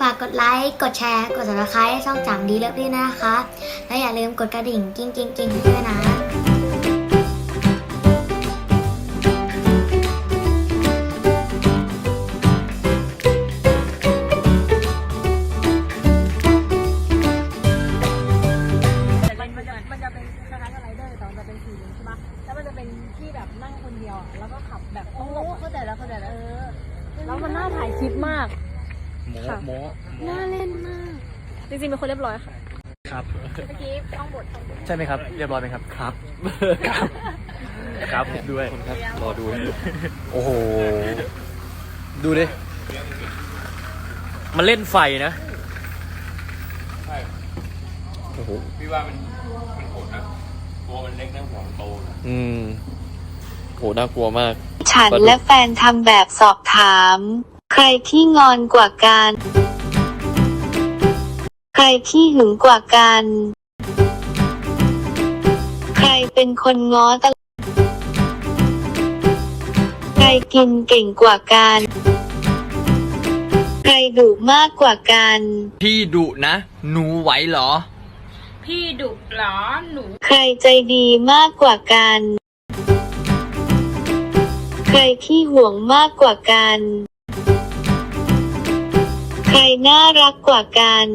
ฝากกดไลค์ กดแชร์ กด subscribe ให้ช่องจังดีเลิฟด้วยนะคะ และอย่าลืมกดกระดิ่งกิ้งกิ้งกิ้งให้ด้วยนะมันจะเป็นคล้ายๆกับไรเดอร์แต่มันจะเป็นสีเหลืองใช่ไหมแล้วมันจะเป็นที่แบบนั่งคนเดียวอะแล้วก็ขับแบบโอ้เข้าใจแล้วเข้าใจแล้ว แล้วมันน่าถ่ายคลิปมาก โมโมน่าเล่นมาก จริงๆเป็นคนเรียบร้อยค่ะ ครับ เมื่อกี้ท่องบทท่องบทใช่ไหมครับ เรียบร้อยไหมครับ ครับ ครับครับผมด้วยครับรอดู โอ้โห ดูดิ มันเล่นไฟนะ โอ้โห พี่ว่ามันมันโหดนะ ตัวมันเล็กนะหัวมันโตนะอืมโหน่ากลัวมาก ฉันและแฟนทำแบบสอบถาม ใครที่งอนกว่ากัน ใครที่หึงกว่ากัน ใครเป็นคนง้อตลอดใครกินเก่งกว่ากัน ใครดุมากกว่ากัน พี่ดุนะ หนูไหวเหรอ พี่ดุเหรอหนู ใครใจดีมากกว่ากัน ใครที่ห่วงมากกว่ากัน ใครน่ารักกว่ากัน